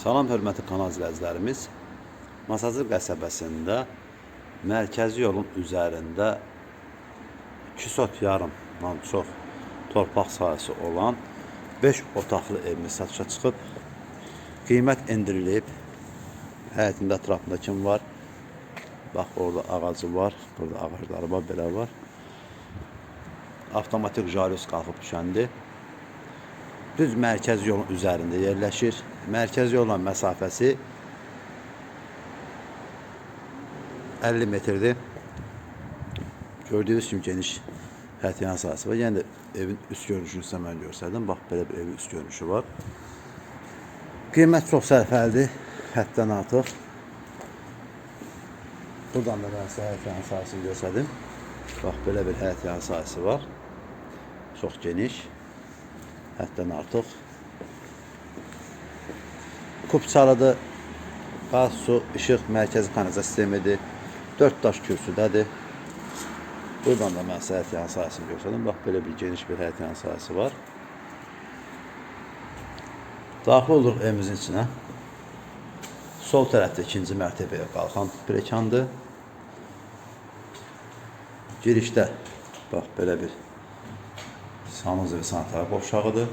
Salam hörmətli kanal izləyicilərimiz. Masazır qəsəbəsində mərkəzi yolun üzərində 2 sot yarımdan çox torpaq sahəsi olan 5 otaqlı evimiz satışa çıxıb. Qiymət endirilib. Həyətində ətrafında kim var? Bax orada ağacı var, burada ağacları var, belə var. Avtomatik jalüz qalxıb düşəndi. Düz mərkəzi yolun üzərində yerləşir. Mərkəzi yolla məsafəsi 50 metrdir. Gördüyünüz kimi geniş həyətyan sahəsi var. Yəni də evin üst görünüşünü sizə mən göstərdim. Bax belə bir evin üst görünüşü var. Qiymət çox sərfəlidir, həddən artıq. Buradan da mən sizə həyətyan sahəsini göstərdim. Bax belə bir həyətyan sahəsi var. Çox geniş həddən artıq. Kupçalıdır. Qaz, su, işıq, mərkəzi kanalizasiya sistemidir. 4 daş kürsüdədir. Buradan da mən sizə həyət yan sahəsini göstərdim. Bax, belə bir geniş bir həyət yan sahəsi var. Daxil oluruq evimizin içinə. Sol tərəfdə ikinci mərtəbəyə qalxan prekandır. Girişdə bax belə bir sanız və sanitar boşağıdır.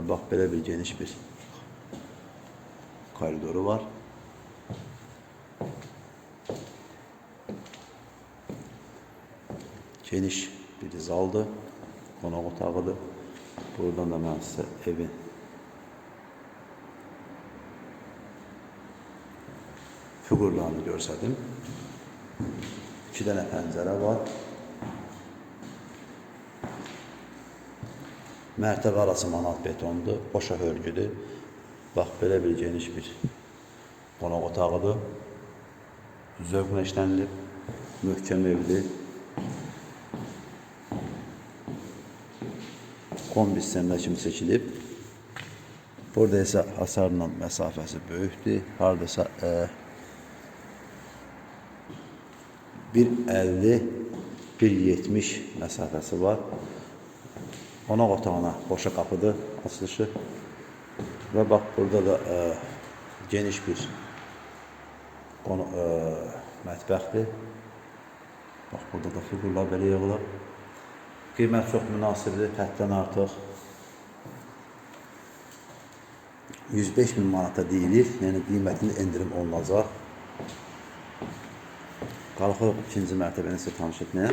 Və bax belə bir geniş bir koridoru var. Geniş bir zaldır. Qonaq otağıdır. Buradan da mən sizə evin figurlarını görsədim. İki dənə pəncərə var. Mərtəbə arası manat betondur, boşa hörgüdür. Bax, belə bir geniş bir qonaq otağıdır. Zövqlə işlənilib, möhkəm evdir. Kombi sistemdə kimi seçilib. Burada isə hasarla məsafəsi böyükdür. Hardasa e, 1.50 1.70 məsafəsi var. Qonaq otağına boşa qapıdır açılışı. Və bax burada da e, geniş bir qonu e, mətbəxdir. Bax burada da figurlar belə yığılıb. Qiymət çox münasibdir, həddən artıq 105 min manata deyilir. Yəni qiymətində endirim olunacaq. Qalxırıq ikinci mərtəbəni sizə tanış etməyə.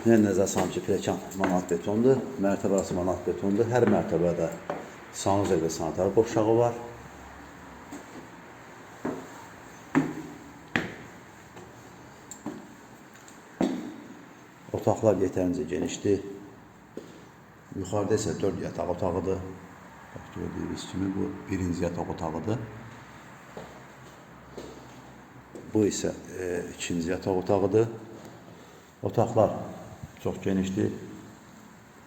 Yenə nəzər salım ki, pləkan manat betondur. Mərtəbə arası manat betondur. Hər mərtəbədə sanuzel və sanitar boşağı var. Otaqlar yetərincə genişdir. Yuxarıda isə 4 yataq otağıdır. Bax, gördüyünüz kimi bu birinci yataq otağıdır. Bu isə e, ikinci yataq otağıdır. Otaqlar çox genişdir.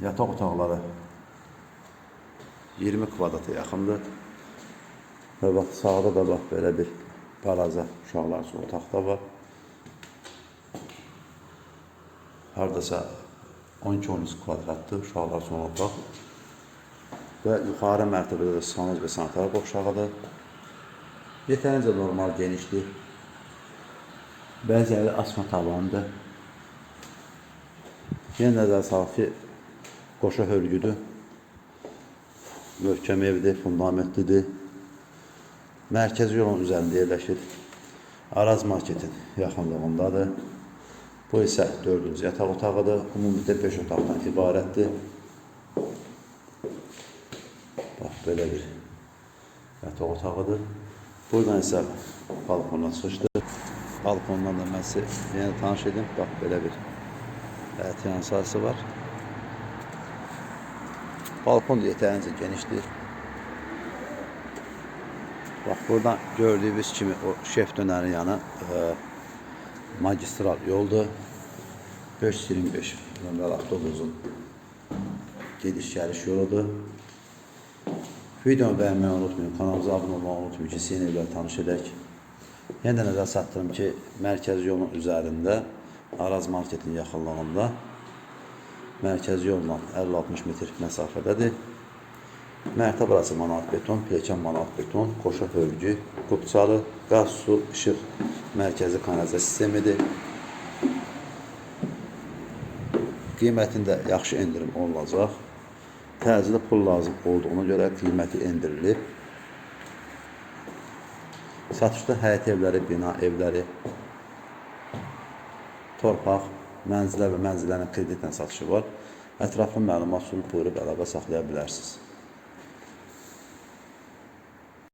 Yataq otaqları 20 kvadrata yaxındır. Və bax sağda da bax belə bir balaca uşaqlar üçün otaq da var. Hardasa 12-13 kvadratdır uşaqlar üçün otaq. Və yuxarı mərtəbədə də sanuz və sanitar boşağıdır. Yetərincə normal genişdir. Bəziləri asma tavandır. Yenə salıb ki, qoşa hörgüdür. Möhkəm evdir, fundamentlidir. Mərkəzi yolun üzərində yerləşir. Araz marketin yaxınlığındadır. Bu isə dördüncü yataq otağıdır. Ümumilikdə 5 otaqdan ibarətdir. Bax, belə bir yataq otağıdır. Buradan isə balkona çıxışdır. Balkondan da mən sizə yenə tanış edim. Bax, belə bir həyət yansası var. Balkon da yetərincə genişdir. Bax, buradan gördüyünüz kimi o şef dönərin yanı e, magistral yoldur. 525 nömrəli avtobusun gediş-gəliş yoludur. Videonu bəyənməyi unutmayın, kanalımıza abunə olmağı unutmayın ki, evlər tanış edək. Yenə də nəzər satdırım ki, mərkəzi yolun üzərində Araz marketin yaxınlığında Mərkəzi yolla 50-60 metr məsafədədir. Mərtəb arası manat beton, pilləkən manat beton, qoşa hörgü, qubçalı, qaz, su, işıq mərkəzi kanalizasiya sistemidir. Qiymətində yaxşı endirim olunacaq. Təcili pul lazım olduğuna görə qiyməti endirilib. Satışda həyət evləri, bina evləri, torpaq, mənzilə və mənzillərin kreditlə satışı var. Ətraflı məlumat üçün buyurub əlaqə saxlaya bilərsiniz.